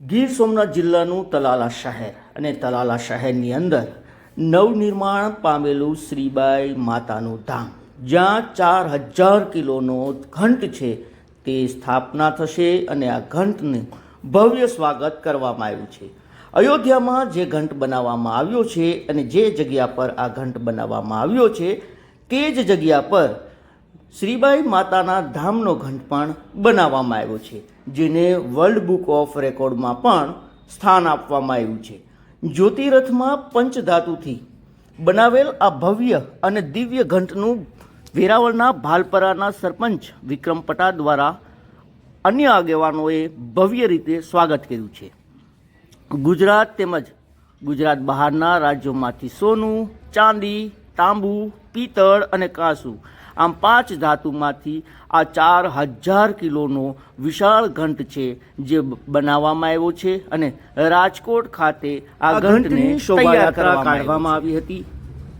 ગીર સોમનાથ જિલ્લાનું તલાલા શહેર અને તલાલા શહેરની અંદર નવનિર્માણ પામેલું શ્રીબાઈ માતાનું ધામ, જ્યાં ચાર હજાર કિલોનો ઘંટ છે તે સ્થાપના થશે અને આ ઘંટનું ભવ્ય સ્વાગત કરવામાં આવ્યું છે. અયોધ્યામાં જે ઘંટ બનાવવામાં આવ્યો છે અને જે જગ્યા પર આ ઘંટ બનાવવામાં આવ્યો છે, તે જ જગ્યા પર શ્રીબાઈ માતાના ધામનો ઘંટ પણ બનાવવામાં આવ્યો છે, જેને વર્લ્ડ બુક ઓફ રેકોર્ડમાં પણ સ્થાન આપવામાં આવ્યું છે. જ્યોતિરથમાં પંચધાતુથી બનાવેલ આ ભવ્ય અને દિવ્ય ઘંટનું વેરાવળના ભાલપરાના સરપંચ વિક્રમ પટા દ્વારા અન્ય આગેવાનોએ ભવ્ય રીતે સ્વાગત કર્યું છે. ગુજરાત તેમજ ગુજરાત બહારના રાજ્યોમાંથી સોનું, ચાંદી, તાંબુ, પિત્તળ અને કાંસુ આમ પાંચ ધાતુમાંથી આ ચાર હજાર કિલોનો વિશાળ ઘંટ છે જે બનાવવામાં આવ્યો છે અને રાજકોટ ખાતે આ ઘંટને શોભાયાત્રા કાઢવામાં આવી હતી.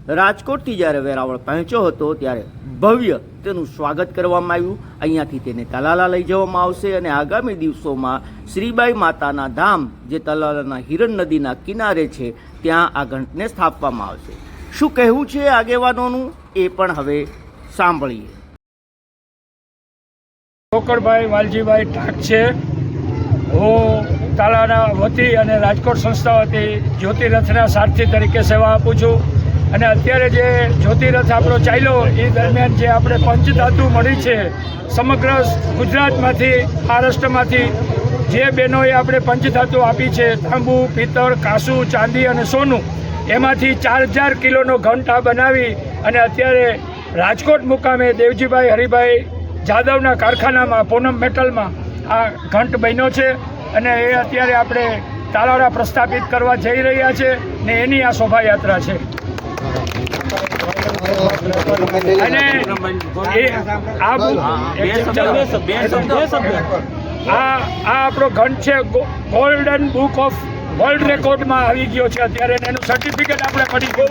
રાજકોટથી જ્યારે વેરાવળ પહોંચ્યો હતો ત્યારે ભવ્ય તેનું સ્વાગત કરવામાં આવ્યું. અહીંયાથી તેને તલાલા લઈ જવામાં આવશે અને આગામી દિવસોમાં શ્રીબાઈ માતાના ધામ જે તલાલાના હિરણ નદીના કિનારે છે ત્યાં આ ઘંટને સ્થાપવામાં આવશે. શું કહેવું છે આગેવાનોનું? એ પણ હવે સાંભળીએ. ઠોકરભાઈ વાલજીભાઈ ઠાક છે. હું તાલાના વતી અને રાજકોટ સંસ્થા વતી જ્યોતિરથના સારથી તરીકે સેવા આપું છું. અને અત્યારે જે જ્યોતિરથ આપણો ચાલ્યો, એ દરમિયાન જે આપણે પંચધાતુ મળી છે, સમગ્ર ગુજરાતમાંથી, મહારાષ્ટ્રમાંથી, જે બહેનોએ આપણે પંચધાતુ આપી છે, તાંબુ, પિત્તળ, કાસુ, ચાંદી અને સોનું, એમાંથી ચાર હજાર કિલોનો ઘંટ બનાવી અને અત્યારે રાજકોટ મુકામે દેવજીભાઈ હરિભાઈ જાદવના કારખાનામાં પૂનમ મેટલમાં આ ઘંટ બન્યો છે અને એ અત્યારે આપણે તાલાળા પ્રસ્થાપિત કરવા જઈ રહ્યા છે ને એની આ શોભાયાત્રા છે. આ આપણો ઘંટ છે ગોલ્ડન બુક ઓફ વર્લ્ડ રેકોર્ડમાં આવી ગયો છે અત્યારે એનું સર્ટિફિકેટ આપણે મળી ગયું.